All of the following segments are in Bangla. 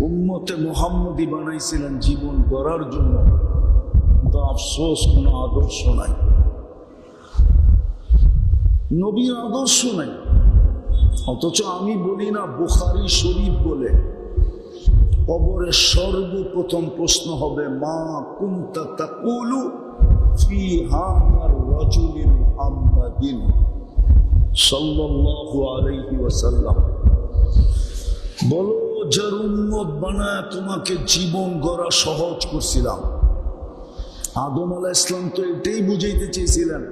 উম্মতে মোহাম্মদী বানাইছিলেন জীবন গড়ার জন্য। কিন্তু আফসোস, কোনো আদর্শ নাই। নবীর আদর্শ নাই। অথচ আমি বলি না বুখারি শরীফ বলে কবরের সর্বপ্রথম প্রশ্ন হবে, মা ওয়াসাল্লাম। বলো যার উম্মত বানায় তোমাকে জীবন গড়া সহজ করছিলাম। আদম আলাহ ইসলাম তো এটাই বুঝাইতে চেয়েছিলেন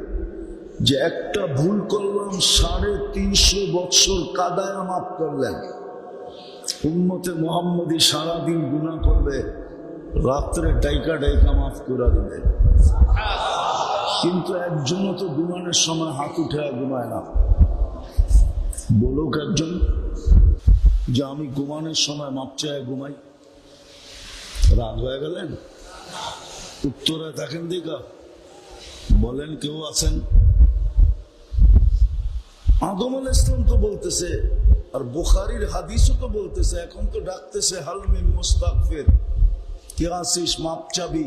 যে একটা ভুল করলাম, সাড়ে তিনশো বৎসর কাদায় মাফ করলেন। উম্মতে মোহাম্মদী সারাদিন গুণা করবে, রাত্রে ডাইকা ডাইকা মাফ করে দিবে। কিন্তু একজনও তো গুমানের সময় হাত উঠে গুমায় না। বলুক একজন যে আমি ঘুমানোর সময় মাপ চায় ঘুমাই। রাগ হয়ে গেলেন? উত্তরে দেখেন দিকা বলেন, কেউ আছেন? আদম আল ইসলাম তো বলতেছে, আর বুখারির হাদিসও তো বলতেছে, এখন তো ডাকতেছে হালমিন মুস্তাকফির কে আসিস মাপ চাবি।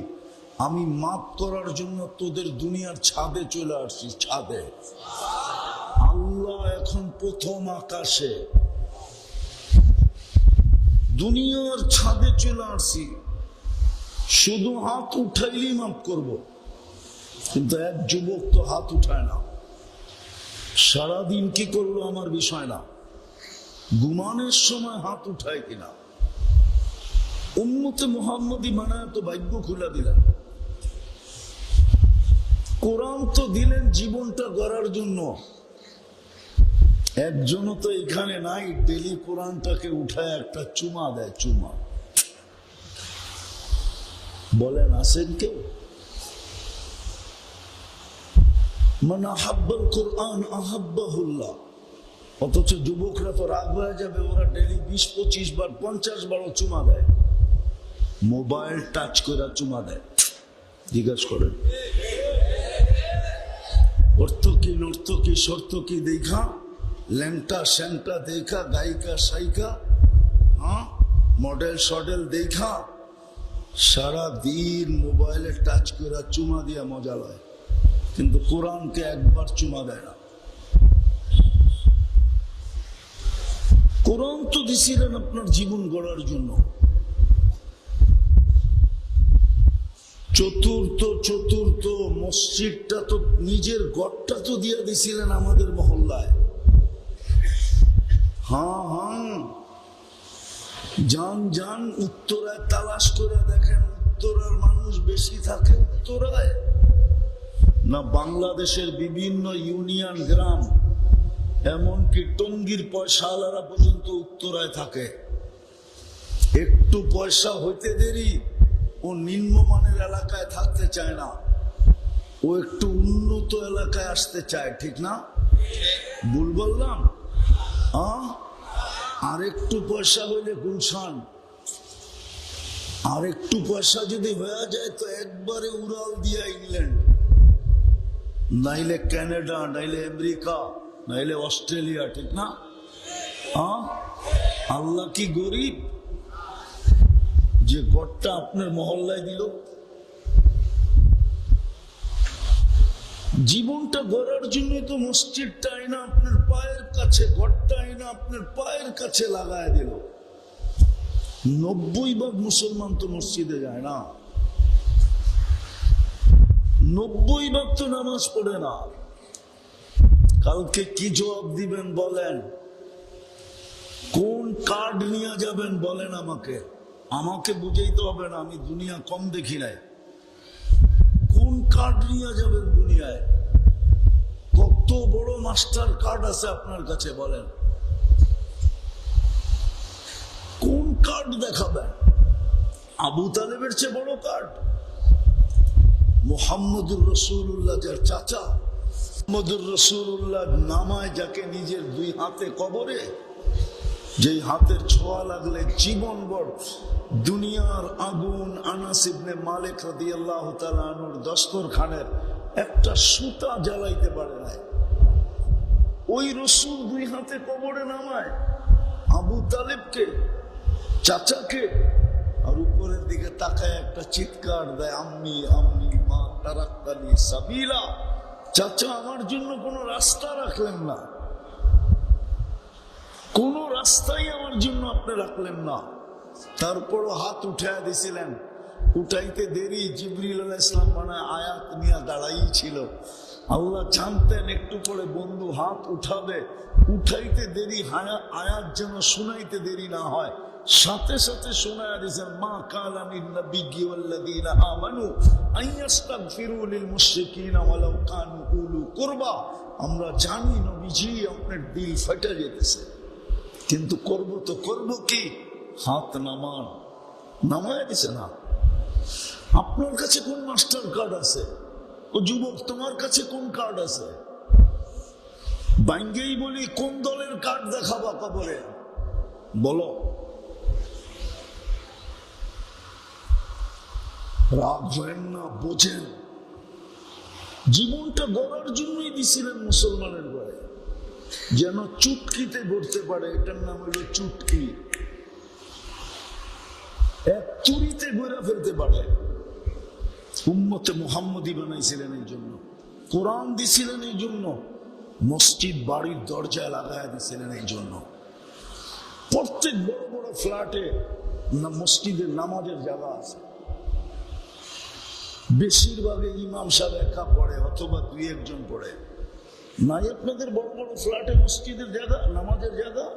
আমি মাপ করার জন্য তোদের দুনিয়ার ছাদে চলে আসছি, ছাদে। আল্লাহ এখন প্রথম আকাশে। দুনিয়ার ছাদে চলে আসছি শুধু হাত উঠাইলেই মাফ করব। কিন্তু এক যুবক তো হাত উঠায় না। সারাদিন কি করল আমার বিষয় না। ঘুমানোর সময় হাত উঠায় কিনা। উন্মতে মোহাম্মদী মানায় তো ভাগ্য খুলে দিলেন। কোরআন তো দিলেন জীবনটা গড়ার জন্য। একজনও তো এখানে নাই ডেলি কোরআনটাকে উঠায় একটা চুমা দেয়, চুমা। বলেন আসেন কেউ? মানে আহাব্বাল কোরআন আহাব্বাহুল্লাহ। অথচ যুবকরা তো রাগ হয়ে যাবে, ওরা ডেলি বিশ, পঁচিশ বার, পঞ্চাশ বারও চুমা দেয়। মোবাইল টাচ করে চুমা দেয়। জিজ্ঞাসা করেন, অর্থ কি, নর্থ কি, শর্ত কি, দেখা? ল্যাংটা স্যাংটা দেখা, গায়িকা সাইকা হ্যাঁ? মডেল সডেল দেখা সারা দিন মোবাইলে টাচ করে চুমা দিয়া মজা লয়। কিন্তু কোরআনকে একবার চুমা দেয় না। কোরআন তো দিছিলেন আপনার জীবন গড়ার জন্য। চতুর্থ চতুর্থ মসজিদটা তো নিজের গড়টা তো দিয়ে দিছিলেন আমাদের মহল্লায়। হ্যাঁ হ্যাঁ। যান যান, উত্তরায় তালাশ করে দেখেন উত্তরার মানুষ বেশি থাকে উত্তরায়? না বাংলাদেশের বিভিন্ন ইউনিয়ন, গ্রাম, এমনকি টঙ্গির পয়সাওয়ালারা পর্যন্ত উত্তরায় থাকে। একটু পয়সা হইতে দেরি, ও নিম্নমানের এলাকায় থাকতে চায় না। ও একটু উন্নত এলাকায় আসতে চায়, ঠিক না? ভুল বললাম? আর একটু পয়সা হইলে গুলশান আর একটু পয়সা যদি হয়ে যায় তো একবারে উড়াল দিয়া ইংল্যান্ড। নাইলে কানাডা নাইলে আমেরিকা, নাইলে অস্ট্রেলিয়া, ঠিক না? আহ? আল্লাহ কি গরিব? যে গড়টা আপনার মহল্লায় দিল। জীবনটা গড়ার জন্য তো মসজিদটা আইনা আপনার পায়ের কাছে ঘরটা আইনা আপনার পায়ের কাছে লাগায় দিল। নব্বই ভাগ মুসলমান তো মসজিদে যায় না। নব্বই ভাগ তো নামাজ পড়ে না। কালকে কি জবাব দিবেন বলেন? কোন কার্ড নিয়ে যাবেন বলেন আমাকে। আমাকে বুঝাইতে হবে না, আমি দুনিয়া কম দেখি নাই। কোন কার্ড নিয়ে যাবেন দুনিয়ায়? বড় মাস্টার কার্ড আছে আপনার কাছে, বলেন। কোন কার্ড দেখাবেন? আবু তালেবের চেয়ে বড় কার্ড? মোহাম্মদুর রসুল্লাহ যার চাচা। মোহাম্মদুর রসুল্লাহ নামায় যাকে নিজের দুই হাতে কবরে, যেই হাতের ছোঁয়া লাগলে জীবন বড় দুনিয়ার আগুন আনাস ইবনে মালিক রাদিয়াল্লাহু তাআলা আনুর দস্তরখানের একটা সুতা জ্বালাইতে পারে নাই। ওই রসুল দুই হাতে কবরে নামায়, আবু তালেবকে, চাচাকে, আর উপরের দিকে তাকায় একটা চিৎকার দেয়, আম্মি আম্মি, মা তারাক্তানি সাবিলা, চাচা আমার জন্য কোনো রাস্তা রাখলেন না। কোন রাস্তাই আমার জন্য আপনি রাখলেন না। তারপরও হাত উঠে দিছিলেন। উঠাইতে দেরি, জিবরিল ইসলাম মানে আয়াত নিয়ে দাঁড়াই ছিল। আল্লাহ জানতেন একটু পরে বন্ধু হাত উঠাবে। উঠাইতে দেরি আয়াত যেন শুনাইতে দেরি না হয়। সাথে সাথে শোনায় দিয়েছেন, মা কালানিন নবিয়্যি ওয়াল্লাযীনা আমানু আইয়াস্তাগফিরু লিল মুশরিকিনা ওয়ালাউ কানু উলু কুরবা। আমরা জানি নবীজি আপনার দিল ফেটে যেতেছে কিন্তু করব তো করব কি? হাত নামান। নামায় দিছে না। আপনার কাছে কোন মাস্টার কার্ড আছে? ও যুবক, তোমার কাছে কোন কার্ড আছে? বাইঙ্গেই বলি, কোন দলের কার্ড দেখাবা কবরে বলো। রাগ হয়েন না, বোঝেন। জীবনটা গড়ার জন্যই দিছিলেন মুসলমানের ঘরে। যেন চুটকিতে গড়তে পারে, এটার নাম হলো চুটকি। এক চুরিতে গড়া ফেলতে পারে। উম্মতে মোহাম্মদী বানাইছিলেন এই জন্য। কোরআন দিছিলেন এই জন্য। মসজিদ বাড়ির দরজায় লাগায় দিছিলেন এই জন্য। প্রত্যেক বড় বড় ফ্ল্যাটে না মসজিদের নামাজের জায়গা আছে। বেশিরভাগে ইমাম সাহেব একা পড়ে অথবা দুই একজন পড়ে। নাই আপনাদের বড় বড় ফ্ল্যাটে মসজিদের জায়গা, নামাজের জায়গা?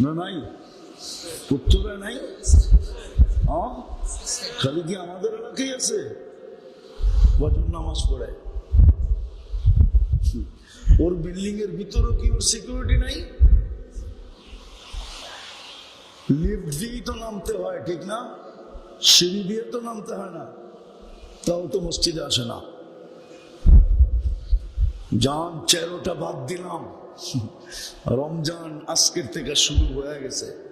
না নাই? উত্তরে নাই। খালি কি আমাদের এলাকায় আছে? কজন নামাজ পড়ে। ওর বিল্ডিং এর কি ওর সিকিউরিটি নাই? লিফট দিয়েই তো নামতে হয়, ঠিক না? সিঁড়ি দিয়ে তো নামতে হয় না। তাও তো মসজিদে আসে না। জান, চেরোটা বাদ দিলাম। রমজান আজকের থেকে শুরু হয়ে গেছে।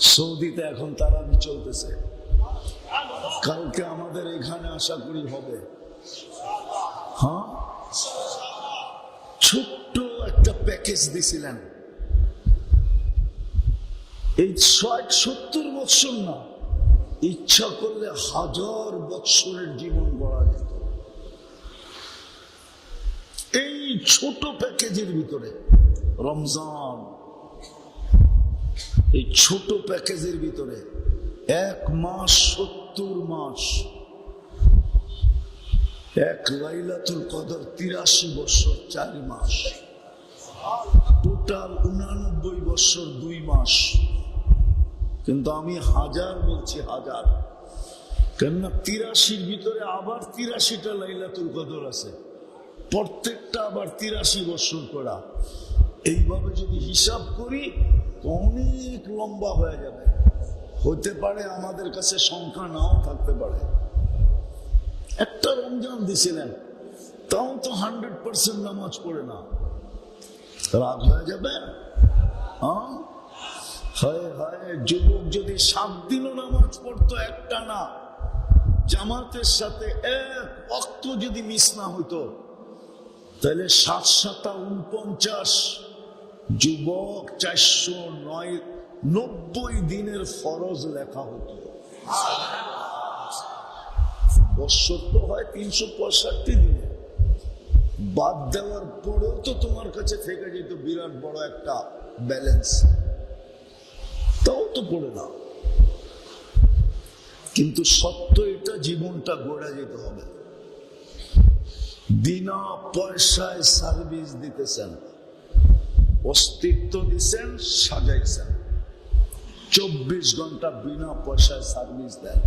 সৌদিতে এখন তারাবি চলতেছে। কালকে আমাদের এখানে আশা করি হবে। হ্যাঁ? ছোট্ট একটা প্যাকেজ দিছিলেন। এই ষাট সত্তর বৎসর না, ইচ্ছা করলে হাজার বৎসরের জীবন গড়া যেত। এই ছোট প্যাকেজের ভিতরে রমজান এই ছোট প্যাকেজের ভিতরে এক মাস, সত্তর মাস, এক লাইলাতুল কদর তিরাশি বছর, চার মাস, টোটাল উনানব্বই বছর, দুই মাস। কিন্তু আমি হাজার বলছি হাজার। কেননা তিরাশির ভিতরে আবার তিরাশিটা লাইলাতুল কদর আছে। প্রত্যেকটা আবার তিরাশি বছর করা। এইভাবে যদি হিসাব করি অনেক লম্বা হয়ে যাবে। হতে পারে আমাদের কাছে সংখ্যা নাও থাকতে পারে। একটা রমজান দিছিলেন, তাও তো হান্ড্রেড পার্সেন্ট নামাজ পড়ে না। রাগ হয়ে যাবে? হ্যাঁ হায়, যুবক যদি সাত দিনও নামাজ পড়তো একটা না, জামাতের সাথে এক অক্ত যদি মিস না হইতো, তাহলে সাত সাতা উনপঞ্চাশ যুবক চারশো নয়, নব্বই দিনের ফরজ লেখা হতো। বৎসর তো হয় তিনশো পঁয়ষট্টি দিনে। বাদ দেওয়ার পরেও তো তোমার কাছে থেকে যেত বিরাট বড় একটা ব্যালেন্স। তাও তো পড়ে না। কিন্তু সত্য এটা, জীবনটা গড়ে যেতে হবে। বিনা পয়সায় সার্ভিস দিতেছেন। অস্তিত্ব দিচ্ছেন সাজাইছেন। চব্বিশ ঘণ্টা বিনা পয়সায় সার্ভিস দেন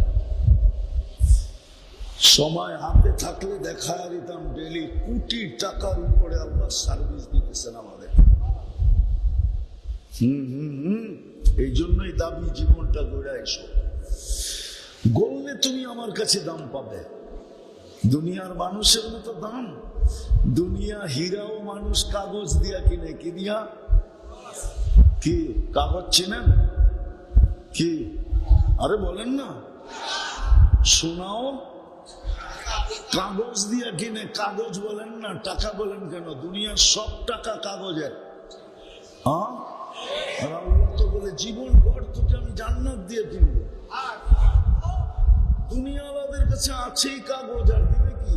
সময় হাতে থাকলে দেখা দিতাম ডেলি কোটি টাকার উপরে আল্লাহ সার্ভিস দিতেছেন আমাদের। এই জন্যই দাবি জীবনটা গড়ে এসো গড়লে তুমি আমার কাছে দাম পাবে। দুনিয়ার মানুষের মতো দাম। দুনিয়া হীরাও মানুষ কাগজ দিয়া কিনে। কি দিয়া? কি, কাগজ চিনেন? কি? আরে বলেন না। শোনাও। কাগজ দিয়া কিনে, কাগজ বলেন না, টাকা বলেন কেন? দুনিয়ার সব টাকা কাগজের। হ্যাঁ? ভক্ত বলে, জীবন ভর তোকে আমি জান্নাত দিয়ে কিনবো। দুনিয়াওয়ালাদের কাছে আছেই কাগজ আর দিবে কি?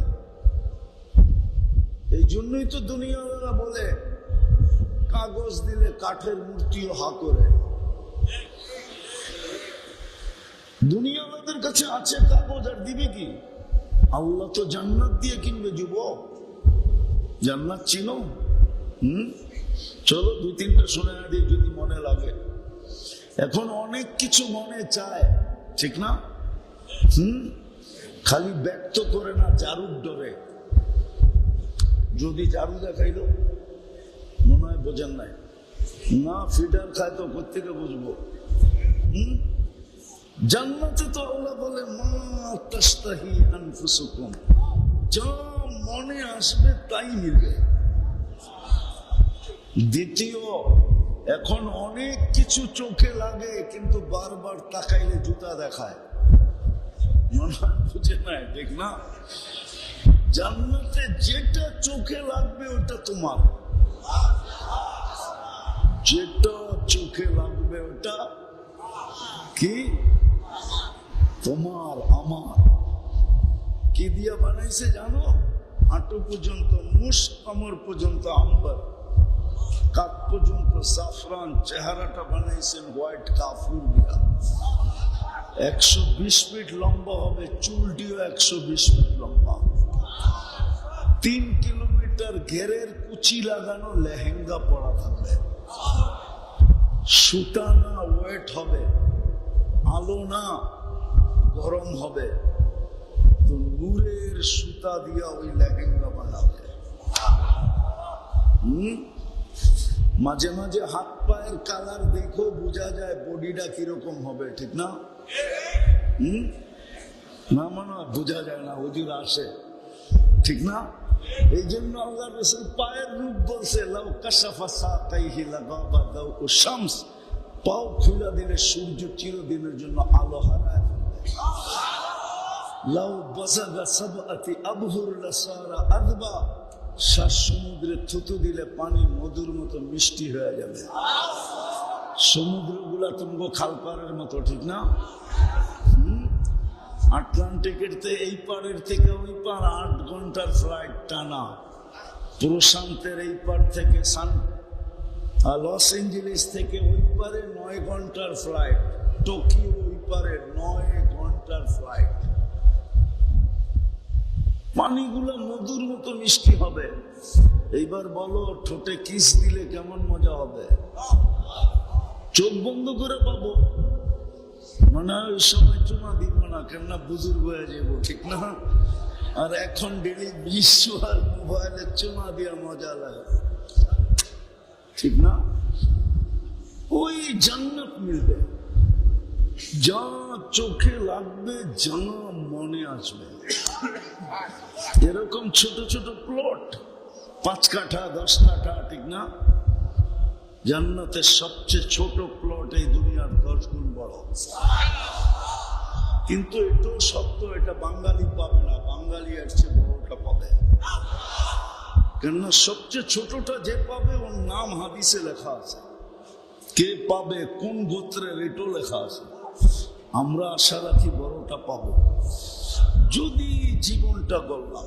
এই জন্যই তো দুনিয়াওয়ালারা বলে, কাগজ দিলে কাঠের মূর্তিও হা করে। দুনিয়াওয়ালাদের কাছে আছে কাগজ আর দিবে কি? আল্লাহ তো জান্নাত দিয়ে কিনবে, যুবক। জান্নাত চিনো? হুম? চলো দুই তিনটা শুনে দিই যদি মনে লাগে। এখন অনেক কিছু মনে চায়, ঠিক না? খালি ব্যক্ত করে না জারুর ডরে। যদি জারু দেখাইল, মনে হয় বোঝেন নাই। না, ফিডার খায় তো কোথেকে বুঝব? হুম? জান্নাতে তো আল্লাহ বলে, মা যা মনে আসবে তাই মিলবে। দ্বিতীয়, এখন অনেক কিছু চোখে লাগে, কিন্তু বারবার তাকাইলে জুতা দেখায়। জান্নাতে যেটা চোখে লাগবে ওটা তোমার। যেটা চোখে লাগবে ওটা কি? তোমার, আমার। কি দিয়া বানাইছে জানো? হাঁটু পর্যন্ত মুস কমর পর্যন্ত আম্বার। কাক পর্যন্ত সাফরান চেহারাটা বানাইছেন হোয়াইট কাফুর দিয়া। একশো বিশ ফিট লম্বা হবে, চুলটিও একশো বিশ ফিট লম্বা। তিন কিলোমিটার ঘেরের কুচি লাগানো লেহেঙ্গা পরা থাকবে। সুতা না ওয়েট হবে আলো না গরম হবে। তো নূরের সুতা দিয়া ওই লেহেঙ্গা বানাবে। হুম? মাঝে মাঝে হাত পায়ের কালার দেখো বোঝা যায় বডিটা কীরকম হবে, ঠিক না? হুম? না মনে বোঝা যায় না হুজুর আসে, ঠিক না? এই জন্য আল্লাহ রসুল পায়ের রূপ বলছে, লাউ কাশাফা সাকাইহি লাগাবা ও শামস পাও খুলে দিলে সূর্য চিরদিনের জন্য আলো হারায় লাউ বাসাগা সাবআতি আবহুর লাসারা আদবা শ্বাস সমুদ্রে থুতু দিলে পানি মধুর মতো মিষ্টি হয়ে যাবে। সমুদ্রগুলা তুমগো খালপাড়ের মতো, ঠিক না? আটলান্টিকের এই পাড়ের থেকে ওই পার আট ঘণ্টার ফ্লাইট টানা। প্রশান্তের এই পার থেকে সান লস এঞ্জেলিস থেকে ওই পারে নয় ঘণ্টার ফ্লাইট টোকিও ওই পারে নয় ঘণ্টার ফ্লাইট পানিগুলো মধুর মতো মিষ্টি হবে। এইবার বলো, ঠোঁটে কিস দিলে কেমন মজা হবে? চোখ বন্ধ করে পাবো। মানে ওই সময় চুমা দিব না, কেননা বুজুর্গ হয়ে যাব, ঠিক না? আর এখন ডেলি বিশ্ব আর মোবাইলে চুমা দিয়া মজা লাগে। ঠিক না? ওই জান্নাত মিলবে। যা চোখে লাগবে যা মনে আসবে। এরকম ছোট ছোট প্লট পাঁচ কাঠা, দশ কাঠা, ঠিক না? জান্নাতের সবচেয়ে ছোট প্লট এই দুনিয়ার দশ গুণ বড়। কিন্তু এটাও সত্য, এটা বাঙালি পাবে না। বাঙালি এর চেয়ে বড়টা পাবে। কেননা সবচেয়ে ছোটটা যে পাবে, ওর নাম হাদিসে লেখা আছে। কে পাবে, কোন গোত্রের এটাও লেখা আছে। আমরা আশা রাখি বড়টা পাবো। যদি জীবনটা গড়লাম।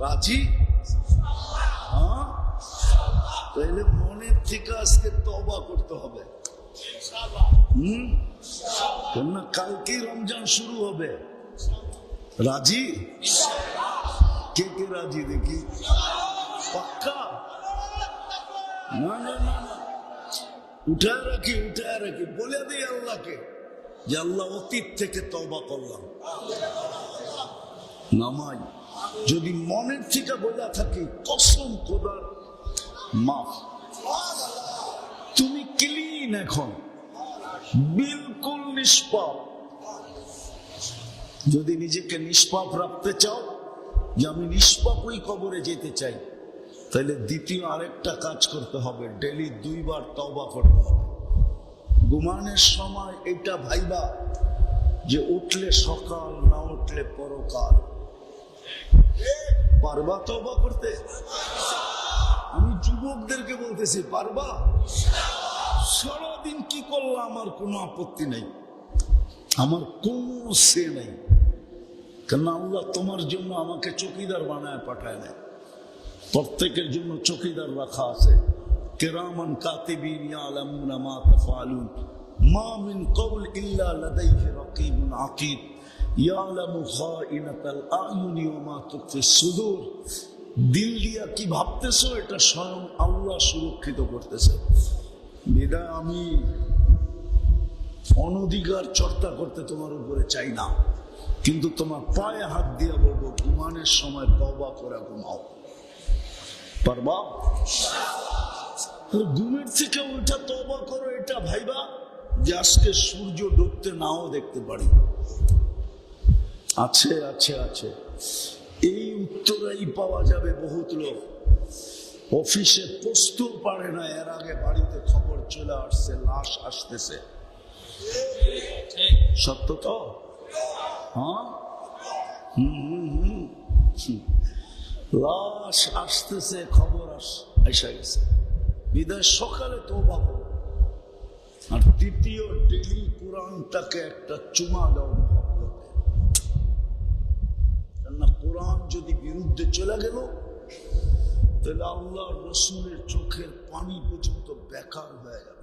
রাজি? হ্যাঁ? তাইলে মনের থেকে আজকে তবা করতে হবে। হুম? কালকে রমজান শুরু হবে। রাজি? কে কে রাজি দেখি? পাক্কা? না না না না। উঠায় রাখি উঠায় রাখি। বলে দিই আল্লাহকে। যে আল্লাহ অতীত থেকে তবা করলাম। নামাই। যদি মনের থেকে বোঝা থাকি, কসম খোদার, মাফ। তুমি ক্লিন এখন। বিলকুল নিষ্পাপ। যদি নিজেকে নিষ্পাপ রাখতে চাও, যে আমি নিষ্পাপই কবরে যেতে চাই, তাহলে দ্বিতীয় আরেকটা কাজ করতে হবে। ডেলি দুইবার তওবা করতে হবে। ঘুমানোর সময় এটা ভাইবা যে উঠলে সকাল, না উঠলে পরকাল। পারবা তওবা করতে? আমি যুবকদেরকে বলতেছি, পারবা? সারাদিন কি করলাম আমার কোনো আপত্তি নেই। আমার কোনো সে নেই। কেন আল্লাহ তোমার জন্য আমাকে চকিদার বানায় পাঠায় না প্রত্যেকের জন্য চকিদার রাখা আছে। মা মিন আতীদ ইয়ালামু কি ভাবতেছো? এটা সুরক্ষিত করতেছে। বিদায়, আমি অনধিকার চর্চা করতে তোমার উপরে চাই না। কিন্তু তোমার পায়ে হাত দিয়ে বলব, ঘুমানের সময় তবা করে ঘুমাও। পারবা? ঘুমের থেকে ওইটা তবা করো, এটা ভাইবা, যে আজকে সূর্য ডুবতে নাও দেখতে পারি। আছে আছে আছে। এই উত্তরাই পাওয়া যাবে বহুত লোক। অফিসে পোস্টও পারে না, এর আগে বাড়িতে খবর চলে আসছে, লাশ আসতেছে। সত্য তো? হ্যাঁ। লাশ আসতেছে, খবর আস এসে গেছে। বিদায় সকালে তো করো। আর তৃতীয় ডেলি কোরআনটাকে একটা চুমা দাও কেননা কোরআন যদি বিরুদ্ধে চলে গেল, তাহলে আল্লাহ রসুলের চোখের পানি পর্যন্ত বেকার হয়ে যাবে